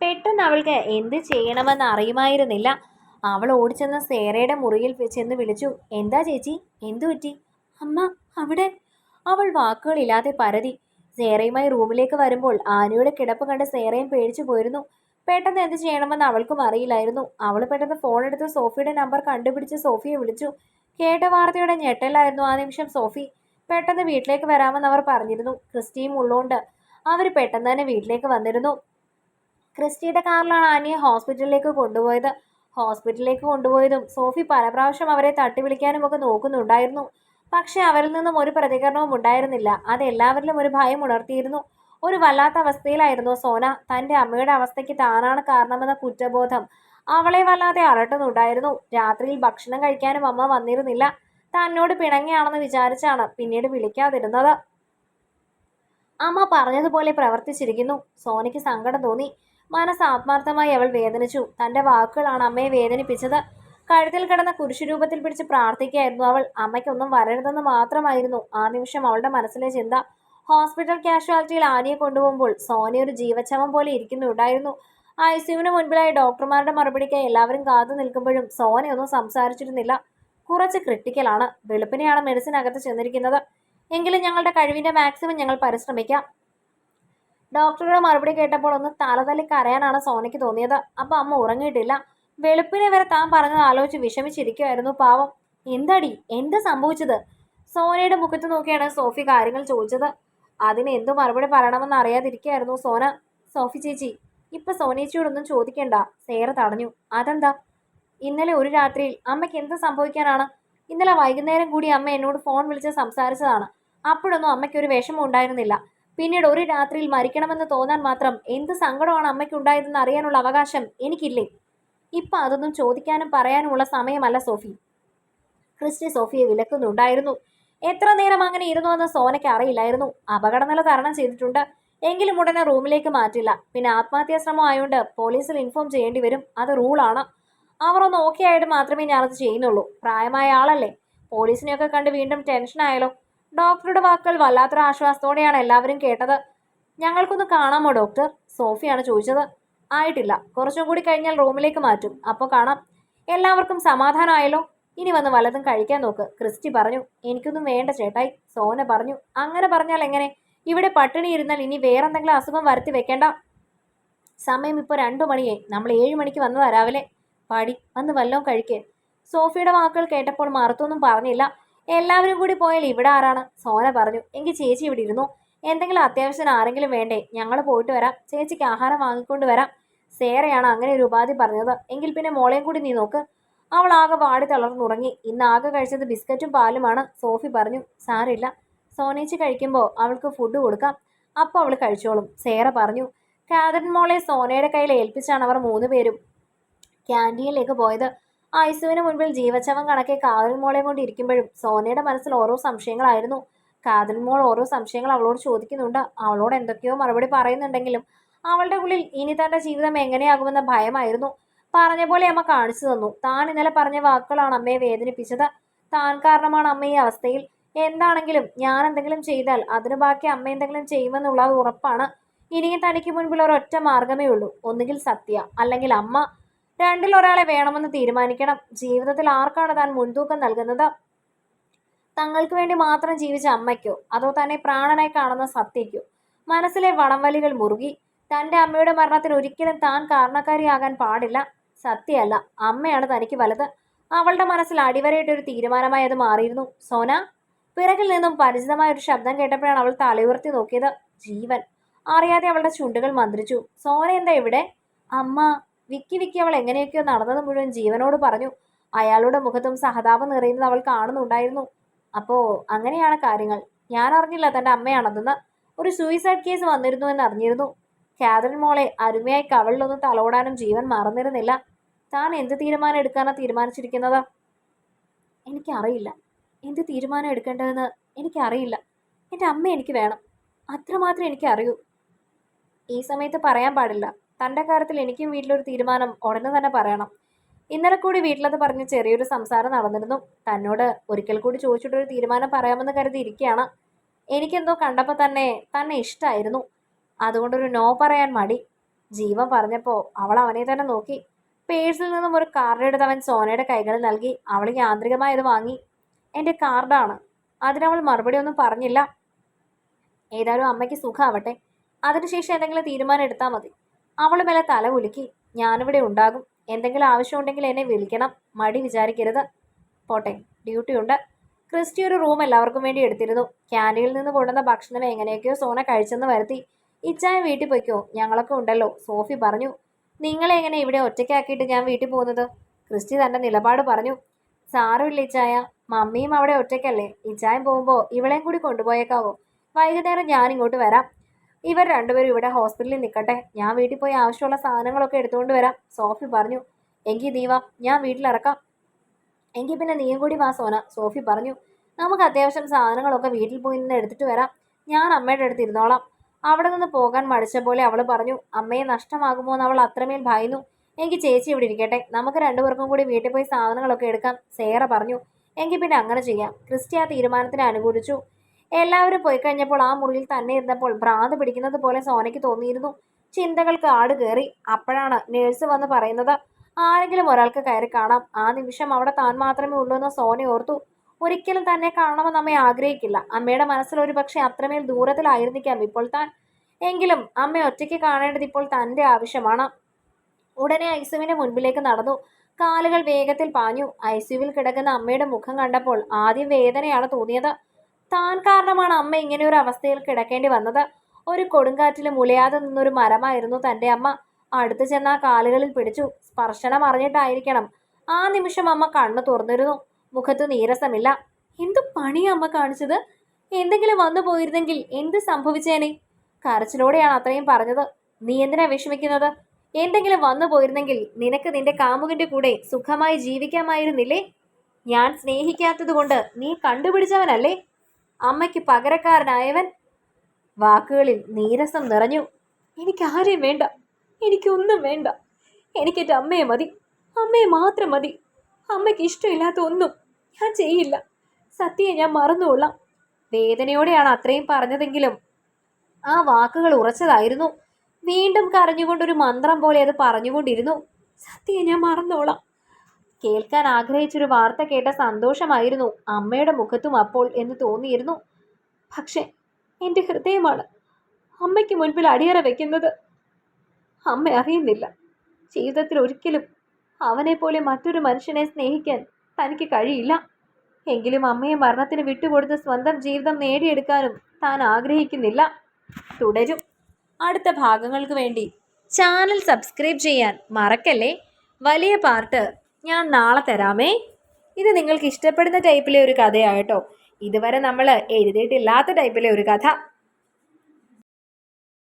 പെട്ടെന്ന് അവൾക്ക് എന്ത് ചെയ്യണമെന്ന് അറിയുമായിരുന്നില്ല. അവൾ ഓടിച്ചെന്ന സേറയുടെ മുറിയിൽ ചെന്ന് വിളിച്ചു. എന്താ ചേച്ചി? എന്തു പറ്റി? അമ്മ അവിടെ. അവൾ വാക്കുകളില്ലാതെ പരതി. സേറയുമായി റൂമിലേക്ക് വരുമ്പോൾ ആനയുടെ കിടപ്പ് കണ്ട് സേറയും പേടിച്ചു പോയിരുന്നു. പെട്ടെന്ന് എന്ത് ചെയ്യണമെന്ന് അവൾക്കും അറിയില്ലായിരുന്നു. അവൾ പെട്ടെന്ന് ഫോൺ എടുത്ത് സോഫിയുടെ നമ്പർ കണ്ടുപിടിച്ച് സോഫിയെ വിളിച്ചു. കേട്ട വാർത്തയുടെ ഞെട്ടലായിരുന്നു ആ നിമിഷം സോഫി. പെട്ടെന്ന് വീട്ടിലേക്ക് വരാമെന്ന് അവർ പറഞ്ഞിരുന്നു. ക്രിസ്റ്റിയും ഉള്ളുകൊണ്ട് അവർ പെട്ടെന്ന് തന്നെ വീട്ടിലേക്ക് വന്നിരുന്നു. ക്രിസ്റ്റിയുടെ കാറിലാണ് ആനിയെ ഹോസ്പിറ്റലിലേക്ക് കൊണ്ടുപോയത്. ഹോസ്പിറ്റലിലേക്ക് കൊണ്ടുപോയതും സോഫി പല പ്രാവശ്യം അവരെ തട്ടി വിളിക്കാനും ഒക്കെ നോക്കുന്നുണ്ടായിരുന്നു. പക്ഷെ അവരിൽ നിന്നും ഒരു പ്രതികരണവും ഉണ്ടായിരുന്നില്ല. അത് എല്ലാവരിലും ഒരു ഭയം ഉണർത്തിയിരുന്നു. ഒരു വല്ലാത്ത അവസ്ഥയിലായിരുന്നു സോന. തന്റെ അമ്മയുടെ അവസ്ഥയ്ക്ക് താനാണ് കാരണമെന്ന കുറ്റബോധം അവളെ വല്ലാതെ അലട്ടുന്നുണ്ടായിരുന്നു. രാത്രിയിൽ ഭക്ഷണം കഴിക്കാനും അമ്മ വന്നിരുന്നില്ല. തന്നോട് പിണങ്ങിയാണെന്ന് വിചാരിച്ചാണ് പിന്നീട് വിളിക്കാതിരുന്നത്. അമ്മ പറഞ്ഞതുപോലെ പ്രവർത്തിച്ചിരിക്കുന്നു. സോനയ്ക്ക് സങ്കടം തോന്നി. മനസ്സ് ആത്മാർത്ഥമായി അവൾ വേദനിച്ചു. തന്റെ വാക്കുകളാണ് അമ്മയെ വേദനിപ്പിച്ചത്. കഴുത്തിൽ കിടന്ന കുരിശുരൂപത്തിൽ പിടിച്ച് പ്രാർത്ഥിക്കുകയായിരുന്നു അവൾ. അമ്മയ്ക്കൊന്നും വരരുതെന്ന് മാത്രമായിരുന്നു ആ നിമിഷം അവളുടെ മനസ്സിലെ ചിന്ത. ഹോസ്പിറ്റൽ കാഷ്വാലിറ്റിയിൽ ആനയെ കൊണ്ടുപോകുമ്പോൾ സോനി ഒരു ജീവച്ഛവം പോലെ ഇരിക്കുന്നുണ്ടായിരുന്നു. ഐ സിയുവിന് മുൻപിലായി ഡോക്ടർമാരുടെ മറുപടിക്കായി എല്ലാവരും കാത്തു നിൽക്കുമ്പോഴും സോനയൊന്നും സംസാരിച്ചിരുന്നില്ല. കുറച്ച് ക്രിട്ടിക്കലാണ് വെളുപ്പിനെയാണ് മെഡിസിൻ അകത്ത് ചെന്നിരിക്കുന്നത്. എങ്കിലും ഞങ്ങളുടെ കഴിവിന്റെ മാക്സിമം ഞങ്ങൾ പരിശ്രമിക്കാം. ഡോക്ടറുടെ മറുപടി കേട്ടപ്പോൾ ഒന്ന് തലതല്ലി കരയാനാണ് സോനയ്ക്ക് തോന്നിയത്. അപ്പൊ അമ്മ ഉറങ്ങിയിട്ടില്ല. വെളുപ്പിനെ വരെ താൻ പറഞ്ഞത് ആലോചിച്ച് വിഷമിച്ചിരിക്കുമായിരുന്നു പാവം. എന്തടി? എന്താ സംഭവിച്ചത്? സോനയുടെ മുഖത്ത് നോക്കിയാണ് സോഫി കാര്യങ്ങൾ ചോദിച്ചത്. അതിന് എന്തു മറുപടി പറയണമെന്ന് അറിയാതിരിക്കുകയായിരുന്നു സോന. സോഫി ചേച്ചി ഇപ്പൊ സോനേച്ചിയോടൊന്നും ചോദിക്കണ്ട. സേറ തടഞ്ഞു. അതെന്താ? ഇന്നലെ ഒരു രാത്രിയിൽ അമ്മയ്ക്ക് എന്ത് സംഭവിക്കാനാണ്? ഇന്നലെ വൈകുന്നേരം കൂടി അമ്മ എന്നോട് ഫോൺ വിളിച്ച് സംസാരിച്ചതാണ്. അപ്പോഴൊന്നും അമ്മയ്ക്ക് ഒരു വിഷമം ഉണ്ടായിരുന്നില്ല. പിന്നീട് ഒരു രാത്രിയിൽ മരിക്കണമെന്ന് തോന്നാൻ മാത്രം എന്ത് സങ്കടമാണ് അമ്മയ്ക്കുണ്ടായതെന്ന് അറിയാനുള്ള അവകാശം എനിക്കില്ലേ? ഇപ്പൊ അതൊന്നും ചോദിക്കാനും പറയാനുമുള്ള സമയമല്ല സോഫി. ക്രിസ്റ്റി സോഫിയെ വിലക്കുന്നുണ്ടായിരുന്നു. എത്ര നേരം അങ്ങനെ ഇരുന്നു എന്ന് സോനയ്ക്ക് അറിയില്ലായിരുന്നു. അപകടനില തരണം ചെയ്തിട്ടുണ്ട്. എങ്കിലും ഉടനെ റൂമിലേക്ക് മാറ്റില്ല. പിന്നെ ആത്മഹത്യാ ശ്രമം ആയതുകൊണ്ട് പോലീസിൽ ഇൻഫോം ചെയ്യേണ്ടി വരും. അത് റൂളാണ്. അവർ ഒന്ന് ഓക്കെ ആയിട്ട് മാത്രമേ ഞാനത് ചെയ്യുന്നുള്ളൂ. പ്രായമായ ആളല്ലേ. പോലീസിനെയൊക്കെ കണ്ട് വീണ്ടും ടെൻഷനായാലോ ഡോക്ടറുടെ വാക്കുകൾ വല്ലാത്തൊരു ആശ്വാസത്തോടെയാണ് എല്ലാവരും കേട്ടത്. ഞങ്ങൾക്കൊന്ന് കാണാമോ ഡോക്ടർ? സോഫിയാണ് ചോദിച്ചത്. ആയിട്ടില്ല. കുറച്ചും കൂടി കഴിഞ്ഞാൽ റൂമിലേക്ക് മാറ്റും. അപ്പോൾ കാണാം. എല്ലാവർക്കും സമാധാനമായല്ലോ? ഇനി വന്ന് വല്ലതും കഴിക്കാൻ നോക്ക്. ക്രിസ്റ്റി പറഞ്ഞു. എനിക്കൊന്നും വേണ്ട ചേട്ടായി. സോന പറഞ്ഞു. അങ്ങനെ പറഞ്ഞാൽ എങ്ങനെ? ഇവിടെ പട്ടിണി ഇരുന്നാൽ ഇനി വേറെന്തെങ്കിലും അസുഖം വരുത്തി വെക്കേണ്ട. സമയം ഇപ്പോൾ രണ്ടു മണിയെ. നമ്മൾ ഏഴ് മണിക്ക് വന്നതാ രാവിലെ. പാടി വന്ന് വല്ലതും കഴിക്കേ. സോഫിയുടെ വാക്കുകൾ കേട്ടപ്പോൾ മറുത്തൊന്നും പറഞ്ഞില്ല. എല്ലാവരും കൂടി പോയാൽ ഇവിടെ ആരാണ്? സോന പറഞ്ഞു. എങ്കിൽ ചേച്ചി ഇവിടെ ഇരുന്നു? എന്തെങ്കിലും അത്യാവശ്യം ആരെങ്കിലും വേണ്ടേ? ഞങ്ങൾ പോയിട്ട് വരാം. ചേച്ചിക്ക് ആഹാരം വാങ്ങിക്കൊണ്ട് വരാം. സേറയാണ് അങ്ങനെ ഒരു ഉപാധി പറഞ്ഞത്. എങ്കിൽ പിന്നെ മോളെയും കൂടി നീ നോക്ക്. അവൾ ആകെ വാടി തളർന്നുറങ്ങി. ഇന്ന് ആകെ കഴിച്ചത് ബിസ്ക്കറ്റും പാലുമാണ്. സോഫി പറഞ്ഞു. സാരില്ല സോനേച്ചി കഴിക്കുമ്പോൾ അവൾക്ക് ഫുഡ് കൊടുക്കാം. അപ്പോൾ അവൾ കഴിച്ചോളും. സേറ പറഞ്ഞു. കാതറിൻ മോളെ സോനയുടെ കയ്യിൽ ഏൽപ്പിച്ചാണ് അവർ മൂന്ന് പേരും. ക്യാന്റീനിലേക്ക് പോയത്. ഐസുവിന് മുൻപിൽ ജീവച്ചവൻ കണക്കെ കാതറിൻ മോളെ കൊണ്ട് ഇരിക്കുമ്പോഴും സോനയുടെ മനസ്സിൽ ഓരോ സംശയങ്ങളായിരുന്നു. കാതറിൻ മോൾ ഓരോ സംശയങ്ങൾ അവളോട് ചോദിക്കുന്നുണ്ട്. അവളോട് എന്തൊക്കെയോ മറുപടി പറയുന്നുണ്ടെങ്കിലും അവളുടെ ഉള്ളിൽ ഇനി തന്റെ ജീവിതം എങ്ങനെയാകുമെന്ന ഭയമായിരുന്നു. പറഞ്ഞ പോലെ അമ്മ കാണിച്ചു തന്നു. താൻ ഇന്നലെ പറഞ്ഞ വാക്കുകളാണ് അമ്മയെ വേദനിപ്പിച്ചത്. താൻ കാരണമാണ് അമ്മ ഈ അവസ്ഥയിൽ. എന്താണെങ്കിലും ഞാൻ എന്തെങ്കിലും ചെയ്താൽ അതിന് ബാക്കി അമ്മ എന്തെങ്കിലും ചെയ്യുമെന്നുള്ളത് ഉറപ്പാണ്. ഇനിയും തനിക്ക് മുൻപിൽ ഒരൊറ്റ മാർഗമേ ഉള്ളൂ. ഒന്നുകിൽ സത്യ അല്ലെങ്കിൽ അമ്മ രണ്ടിൽ ഒരാളെ വേണമെന്ന് തീരുമാനിക്കണം. ജീവിതത്തിൽ ആർക്കാണ് താൻ മുൻതൂക്കം നൽകുന്നത്? തങ്ങൾക്ക് വേണ്ടി മാത്രം ജീവിച്ച അമ്മയ്ക്കോ? അതോ തന്നെ പ്രാണനായി കാണുന്ന സത്യയ്ക്കോ? മനസ്സിലെ വടംവലികൾ മുറുകി. തന്റെ അമ്മയുടെ മരണത്തിന് ഒരിക്കലും താൻ കാരണക്കാരിയാകാൻ പാടില്ല. സത്യല്ല അമ്മയാണ് തനിക്ക് വലുത്. അവളുടെ മനസ്സിൽ അടിവരയിട്ടൊരു തീരുമാനമായി അത് മാറിയിരുന്നു. സോന പിറകിൽ നിന്നും പരിചിതമായ ഒരു ശബ്ദം കേട്ടപ്പോഴാണ് അവൾ തലയുയർത്തി നോക്കിയത്. ജീവൻ. അറിയാതെ അവളുടെ ചുണ്ടുകൾ മന്ത്രിച്ചു. സോന എന്താ ഇവിടെ? അമ്മ വിക്കി വിക്കി അവൾ എങ്ങനെയൊക്കെയോ നടന്നത് മുഴുവൻ ജീവനോട് പറഞ്ഞു. അയാളുടെ മുഖത്തും സഹതാപം നിറയുന്നത് അവൾ കാണുന്നുണ്ടായിരുന്നു. അപ്പോ അങ്ങനെയാണ് കാര്യങ്ങൾ. ഞാൻ അറിഞ്ഞില്ല തന്റെ അമ്മയാണതെന്ന് ഒരു സൂയിസൈഡ് കേസ് വന്നിരുന്നു എന്ന് അറിഞ്ഞിരുന്നു. കാതറിൻ മോളെ അരുമയായി കവളിലൊന്നും തലോടാനും ജീവൻ മറന്നിരുന്നില്ല. താൻ എന്ത് തീരുമാനം എടുക്കാനാ തീരുമാനിച്ചിരിക്കുന്നത്? എനിക്കറിയില്ല. എന്ത് തീരുമാനം എടുക്കേണ്ടതെന്ന് എനിക്കറിയില്ല. എന്റെ അമ്മ എനിക്ക് വേണം. അത്രമാത്രം എനിക്കറിയൂ. ഈ സമയത്ത് പറയാൻ പാടില്ല. തന്റെ കാര്യത്തിൽ എനിക്കും വീട്ടിലൊരു തീരുമാനം ഉടനെ തന്നെ പറയണം. ഇന്നലെ കൂടി വീട്ടിലത് പറഞ്ഞ് ചെറിയൊരു സംസാരം നടന്നിരുന്നു. തന്നോട് ഒരിക്കൽ കൂടി ചോദിച്ചിട്ടൊരു തീരുമാനം പറയാമെന്ന് കരുതി ഇരിക്കുകയാണ് എനിക്കെന്തോ കണ്ടപ്പോൾ തന്നെ തന്നെ ഇഷ്ടമായിരുന്നു അതുകൊണ്ടൊരു നോ പറയാൻ മടി. ജീവൻ പറഞ്ഞപ്പോൾ അവൾ അവനെ തന്നെ നോക്കി. പേഴ്സിൽ നിന്നും ഒരു കാർഡ് എടുത്ത് അവൻ സോനയുടെ കൈകളിൽ നൽകി. അവൾ യാന്ത്രികമായി അത് വാങ്ങി. എന്റെ കാർഡാണ് അതിനവൾ മറുപടി ഒന്നും പറഞ്ഞില്ല. ഏതായാലും അമ്മയ്ക്ക് സുഖമാവട്ടെ അതിനുശേഷം എന്തെങ്കിലും തീരുമാനം എടുത്താൽ മതി. അവൾ മേലെ തല കുലുക്കി. ഞാനിവിടെ ഉണ്ടാകും. എന്തെങ്കിലും ആവശ്യമുണ്ടെങ്കിൽ എന്നെ വിളിക്കണം. മടി വിചാരിക്കരുത്. പോട്ടെ. ഡ്യൂട്ടി ഉണ്ട്. ക്രിസ്റ്റി ഒരു റൂം എല്ലാവർക്കും വേണ്ടി എടുത്തിരുന്നു. ക്യാന്റീനിൽ നിന്ന് കൊണ്ടുവന്ന ഭക്ഷണം എങ്ങനെയൊക്കെയോ സോന കഴിച്ചെന്ന് വരുത്തി. ഇച്ചായ വീട്ടിൽ പോയിക്കോ. ഞങ്ങളൊക്കെ ഉണ്ടല്ലോ. സോഫി പറഞ്ഞു. നിങ്ങളെങ്ങനെ ഇവിടെ ഒറ്റയ്ക്കാക്കിയിട്ട് ഞാൻ വീട്ടിൽ പോകുന്നത്? ക്രിസ്റ്റി തന്റെ നിലപാട് പറഞ്ഞു. സാരമില്ല ഇച്ചായ. മമ്മിയും അവിടെ ഒറ്റയ്ക്കല്ലേ. ഇച്ചായം പോകുമ്പോൾ ഇവളെയും കൂടി കൊണ്ടുപോയേക്കാവോ. വൈകുന്നേരം ഞാൻ ഇങ്ങോട്ട് വരാം. ഇവർ രണ്ടുപേരും ഇവിടെ ഹോസ്പിറ്റലിൽ നിൽക്കട്ടെ. ഞാൻ വീട്ടിൽ പോയി ആവശ്യമുള്ള സാധനങ്ങളൊക്കെ എടുത്തുകൊണ്ട് വരാം. സോഫി പറഞ്ഞു. എങ്കിൽ നീ വാ ഞാൻ വീട്ടിലിറക്കാം. എങ്കിൽ പിന്നെ നീയും കൂടി വാ സോന. സോഫി പറഞ്ഞു. നമുക്ക് അത്യാവശ്യം സാധനങ്ങളൊക്കെ വീട്ടിൽ പോയി നിന്ന് എടുത്തിട്ട് വരാം. ഞാൻ അമ്മയുടെ അടുത്ത് ഇരുന്നോളാം. അവിടെ നിന്ന് പോകാൻ മടിച്ച പോലെ അവൾ പറഞ്ഞു. അമ്മയെ നഷ്ടമാകുമോ എന്ന് അവൾ അത്രമേൽ ഭയന്നു. എങ്കിൽ ചേച്ചി ഇവിടെ ഇരിക്കട്ടെ. നമുക്ക് രണ്ടുപേർക്കും കൂടി വീട്ടിൽ പോയി സാധനങ്ങളൊക്കെ എടുക്കാം സേറ പറഞ്ഞു. എങ്കിൽ പിന്നെ അങ്ങനെ ചെയ്യാം. ക്രിസ്റ്റി ആ തീരുമാനത്തിന് അനുകൂലിച്ചു. എല്ലാവരും പോയി കഴിഞ്ഞപ്പോൾ ആ മുറിയിൽ തന്നെ ഇരുന്നപ്പോൾ ഭ്രാന്ത് പിടിക്കുന്നത് പോലെ സോനയ്ക്ക് തോന്നിയിരുന്നു. ചിന്തകൾക്ക് ആട് കയറി. അപ്പോഴാണ് നേഴ്സ് വന്ന് പറയുന്നത് ആരെങ്കിലും ഒരാൾക്ക് കയറി കാണാം. ആ നിമിഷം അവിടെ താൻ മാത്രമേ ഉള്ളൂ എന്ന് സോന ഓർത്തു. ഒരിക്കലും തന്നെ കാണണമെന്ന് അമ്മ ആഗ്രഹിക്കില്ല. അമ്മയുടെ മനസ്സിൽ ഒരു പക്ഷേ അത്രമേൽ ദൂരത്തിലായിരുന്നിക്കാം ഇപ്പോൾ താൻ. എങ്കിലും അമ്മ ഒറ്റയ്ക്ക് കാണേണ്ടത് ഇപ്പോൾ തന്റെ ആവശ്യമാണ്. ഉടനെ ഐസുവിന്റെ മുൻപിലേക്ക് നടന്നു. കാലുകൾ വേഗത്തിൽ പാഞ്ഞു. ഐസുവിൽ കിടക്കുന്ന അമ്മയുടെ മുഖം കണ്ടപ്പോൾ ആദ്യം വേദനയാണ് തോന്നിയത്. താൻ കാരണമാണ് അമ്മ ഇങ്ങനെ ഒരു അവസ്ഥയിൽ കിടക്കേണ്ടി വന്നത്. ഒരു കൊടുങ്കാറ്റിൽ മുലയാതെ നിന്നൊരു മരമായിരുന്നു തന്റെ അമ്മ. അടുത്തു ചെന്ന കാലുകളിൽ പിടിച്ചു. സ്പർശനം അറിഞ്ഞിട്ടായിരിക്കണം. ആ നിമിഷം അമ്മ കണ്ണു തുറന്നിരുന്നു. മുഖത്ത് നീരസമില്ല. എന്തു പണിയാ അമ്മ കാണിച്ചത്? എന്തെങ്കിലും വന്നു പോയിരുന്നെങ്കിൽ എന്ത് സംഭവിച്ചേനെ? കരച്ചിലോടെയാണ് അത്രയും പറഞ്ഞത്. നീ എന്തിനാ വിഷമിക്കുന്നത്? എന്തെങ്കിലും വന്നു പോയിരുന്നെങ്കിൽ നിനക്ക് നിന്റെ കാമുകന്റെ കൂടെ സുഖമായി ജീവിക്കാമായിരുന്നില്ലേ? ഞാൻ സ്നേഹിക്കാത്തത് കൊണ്ട് നീ കണ്ടുപിടിച്ചവനല്ലേ? അമ്മയ്ക്ക് പകരക്കാരനായവൻ വാക്കുകളിൽ നീരസം നിറഞ്ഞു. എനിക്ക് ആരെയും വേണ്ട. എനിക്കൊന്നും വേണ്ട. എനിക്ക് എന്റെ അമ്മയെ മതി. അമ്മയെ മാത്രം മതി. അമ്മയ്ക്ക് ഇഷ്ടമില്ലാത്ത ഒന്നും ഞാൻ ചെയ്യില്ല. സത്യയെ ഞാൻ മറന്നുകൊള്ളാം. വേദനയോടെയാണ് അത്രയും പറഞ്ഞതെങ്കിലും ആ വാക്കുകൾ ഉറച്ചതായിരുന്നു. വീണ്ടും കരഞ്ഞുകൊണ്ടൊരു മന്ത്രം പോലെ അത് പറഞ്ഞുകൊണ്ടിരുന്നു. സത്യയെ ഞാൻ മറന്നോളാം കേൾക്കാൻ ആഗ്രഹിച്ചൊരു വാർത്ത കേട്ട സന്തോഷമായിരുന്നു അമ്മയുടെ മുഖത്തും അപ്പോൾ എന്ന് തോന്നിയിരുന്നു. പക്ഷേ എന്റെ ഹൃദയമാണ് അമ്മയ്ക്ക് മുൻപിൽ അടിയറ വയ്ക്കുന്നത് അമ്മ അറിയുന്നില്ല. ജീവിതത്തിൽ ഒരിക്കലും അവനെപ്പോലെ മറ്റൊരു മനുഷ്യനെ സ്നേഹിക്കാൻ തനിക്ക് കഴിയില്ല. എങ്കിലും അമ്മയെ മരണത്തിന് വിട്ടുകൊടുത്ത് സ്വന്തം ജീവിതം നേടിയെടുക്കാനും താൻ ആഗ്രഹിക്കുന്നില്ല. തുടരും. അടുത്ത ഭാഗങ്ങൾക്ക് വേണ്ടി ചാനൽ സബ്സ്ക്രൈബ് ചെയ്യാൻ മറക്കല്ലേ? വലിയ പാർട്ട് ഞാൻ നാളെ തരാമേ. ഇത് നിങ്ങൾക്ക് ഇഷ്ടപ്പെടുന്ന ടൈപ്പിലെ ഒരു കഥയാട്ടോ ഇതുവരെ നമ്മൾ എഴുതിയിട്ടില്ലാത്ത ടൈപ്പിലെ ഒരു കഥ.